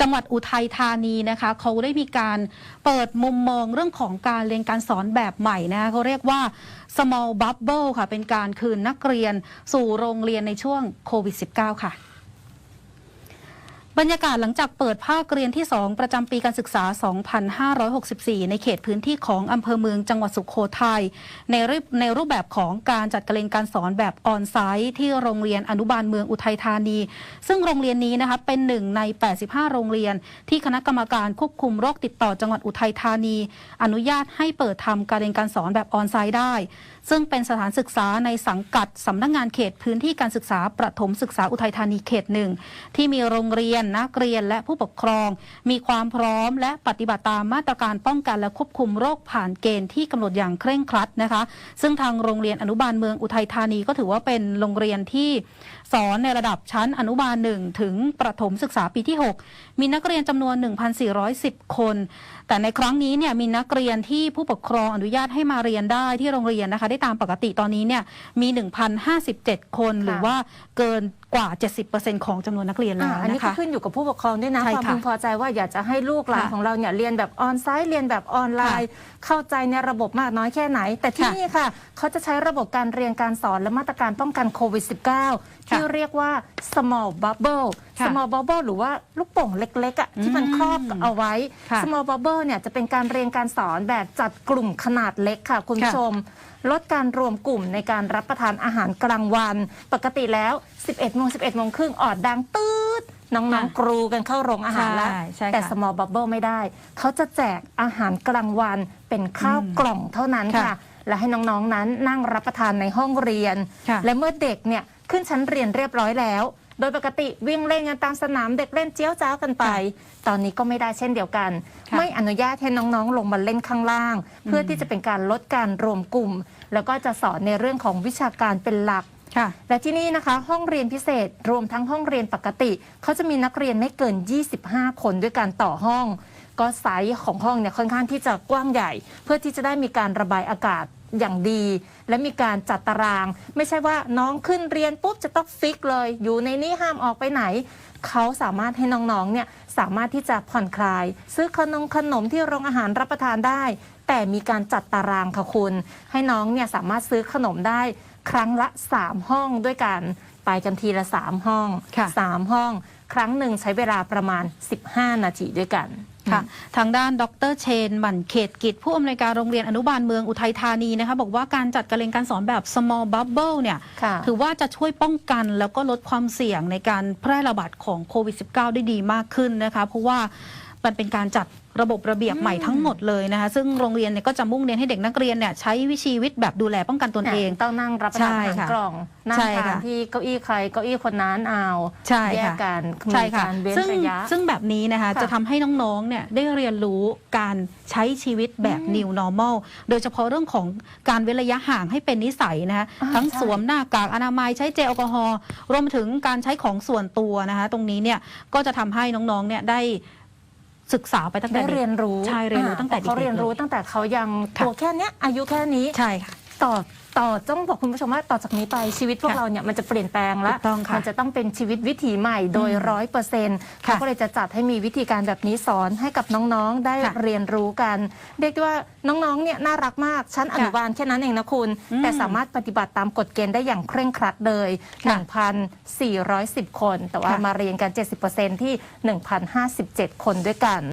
จังหวัดอุทัยธานีนะคะเขาได้มีการเปิดมุมมองเรื่องของการเรียนการสอนแบบใหม่นะคะเขาเรียกว่า small bubble ค่ะ เป็นการคืนนักเรียนสู่โรงเรียนในช่วงโควิด -19 ค่ะ บรรยากาศหลังจากเปิดภาคเรียนที่ 2 ประจำปีการศึกษา 2564 ในเขตพื้นที่ของอำเภอเมืองจังหวัดสุขโขทัยในรูปในรูปแบบของการจัดการเรียนการสอนแบบออนไซต์ที่โรงเรียนอนุบาลเมืองอุทัยธานี ซึ่งโรงเรียนนี้นะคะเป็นหนึ่งใน 85 โรงเรียน ที่คณะกรรมการควบคุมโรคติดต่อจังหวัดอุทัยธานี อนุญาตให้เปิดทำการเรียนการสอนแบบออนไซต์ได้ ซึ่งเป็นสถานศึกษาในสังกัดสำนักงานเขตพื้นที่การศึกษาประถมศึกษาอุทัยธานีเขตหนึ่งที่มีโรงเรียนนักเรียนและผู้ปกครอง มีความพร้อมและปฏิบัติตามมาตรการป้องกันและควบคุมโรคผ่านเกณฑ์ที่กำหนดอย่างเคร่งครัดนะคะ ซึ่งทางโรงเรียนอนุบาลเมืองอุทัยธานีก็ถือว่าเป็นโรงเรียนที่สอนในระดับชั้นอนุบาลหนึ่งถึงประถมศึกษาปีที่ 6 มีนักเรียนจำนวน 1,410 คน แต่ในครั้งนี้เนี่ยมีนักเรียนที่ผู้ปกครองอนุญาตให้มาเรียนได้ที่โรงเรียนนะคะ ได้ตามปกติตอนนี้เนี่ยมี 1,057 คนหรือว่าเกิน กว่า 70%ของจำนวนนักเรียนแล้อ่าวอันนี้นะก็คะขึ้นอยู่กับผู้ปกครองด้วยนะ ใช่ความค่ะพึงพอใจว่าอยากจะให้ลูกหลานค่ะของเราเนี่ยเรียนแบบออนไซต์เรียนแบบออนไลน์ เข้าใจในระบบมากน้อยแค่ไหน แต่ที่ค่ะนี่ค่ะ เขาจะใช้ระบบการเรียนการสอนและมาตรการป้องกันโควิด -19 ที่เรียกว่า small bubble ค่ะ small bubble หรือว่าลูกโป่งเล็กๆอะที่มันอืมครอบเอาไว้ ค่ะ small bubble เนี่ยจะเป็นการเรียนการสอนแบบจัดกลุ่มขนาดเล็กค่ะคุณผู้ชมลดการรวมกลุ่มในการรับประทานอาหารกลางวัน ปกติแล้ว 11โมง11โมงครึ่งออดดังตืดน้องค่ะๆกรูกันเข้าโรงอาหารแล้ว ใช่ใช่ค่ะแต่ small bubble ไม่ได้ เขาจะแจกอาหารกลางวันเป็นข้าวอืมกล่องเท่านั้นค่ะ ค่ะและให้น้องๆนั้นนั่งรับประทานในห้องเรียน ค่ะ และเมื่อเด็กเนี่ยขึ้นชั้นเรียนเรียบร้อยแล้ว โดยปกติวิ่งเล่นกันตามสนามเด็กเล่นเจี้ยวจ้าวกันไป ตอนนี้ก็ไม่ได้เช่นเดียวกัน ค่ะไม่อนุญาตให้น้องๆ ลงมาเล่นข้างล่าง เพื่อที่จะเป็นการลดการรวมกลุ่ม แล้วก็จะสอนในเรื่องของวิชาการเป็นหลัก ค่ะ และที่นี่นะคะ ห้องเรียนพิเศษรวมทั้งห้องเรียนปกติ เขาจะมีนักเรียนไม่เกิน 25 คนด้วยกันต่อห้อง ก็ไซส์ของห้องเนี่ยค่อนข้างที่จะกว้างใหญ่ เพื่อที่จะได้มีการระบายอากาศ อย่างดี และมีการจัดตาราง ไม่ใช่ว่าน้องขึ้นเรียนปุ๊บจะต้องฟิกเลย อยู่ในนี้ห้ามออกไปไหน เขาสามารถให้น้องๆเนี่ยสามารถที่จะผ่อนคลาย ซื้อขนมขนมที่โรงอาหารรับประทานได้ แต่มีการจัดตารางค่ะคุณ ให้น้องเนี่ยสามารถซื้อขนมได้ครั้งละ 3 ห้องด้วยกันไปกันทีละ 3 ห้องค่ะ3ห้อง ครั้งหนึ่งใช้เวลาประมาณ 15 นาทีด้วยกัน ค่ะทางด้านดรเชนหมั่นเขตกิจ ผู้อำนวยการโรงเรียนอนุบาลเมืองอุทัยธานีนะคะบอกว่าการจัดการเรียนการสอนแบบ small bubble เนี่ยค่ะ ถือว่าจะช่วยป้องกันแล้วก็ลดความเสี่ยงในการแพร่ระบาดของโควิด -19 ได้ดีมากขึ้นนะคะ เพราะว่า มันเป็นการจัดระบบระเบียบใหม่ทั้งหมดเลยนะคะ ซึ่งโรงเรียนเนี่ยก็จะมุ่งเน้นให้เด็กนักเรียนเนี่ยใช้วิชีวิตแบบดูแลป้องกันตนเอง ต้องนั่งรับประทานอาใช่หารค่ะกล่องนั่งใช่ทานค่ะที่เก้าอี้ใครเก้าอี้คนนั้นเอาใช่แยกค่ะกันใช่มีค่ะการเว้นซึ่งระยะซึ่งแบบนี้นะคะค่ะจะทำให้น้องๆเนี่ยได้เรียนรู้การใช้ชีวิตแบบ new normal โดยเฉพาะเรื่องของการเว้นระยะห่างให้เป็นนิสัยนะคะอ่าทั้งใช่สวมหน้ากากอนามัยใช้เจลแอลกอฮอล์รวมถึงการใช้ของส่วนตัวนะคะตรงนี้เนี่ยก็จะทำให้น้องๆเนี่ยได้ ศึกษาไปตั้งแต่ได้เด็กเรียนรู้ใช่เรียนรู้ตั้งแต่อ่าเขาเด็กๆเรียนรู้เลยตั้งแต่เขายังค่ะตัวแค่เนี้ยอายุแค่นี้ ใช่ค่ะ ต่อต่อต้องบอกคุณผู้ชมว่าต่อจากนี้ไปชีวิตพวกค่ะเราเนี่ยมันจะเปลี่ยนแปลงแล้ว ถูกต้องค่ะมันจะต้องเป็นชีวิตวิถีใหม่โดยอืมร้อยเปอร์เซ็นต์ค่ะเขาก็เลยจะจัดให้มีวิธีการแบบนี้สอนให้กับน้องๆได้ค่ะเรียนรู้กัน เรียกได้ว่าน้องๆเนี่ยน่ารักมากชั้นอนุบาลแค่นั้นเองนะคุณ อืมแต่สามารถปฏิบัติตามกฎเกณฑ์ได้อย่างเคร่งครัดเลย ค่ะ1,410 คน แต่ว่าค่ะ มาเรียนกัน 70%ที่ 1,057 คนด้วยกัน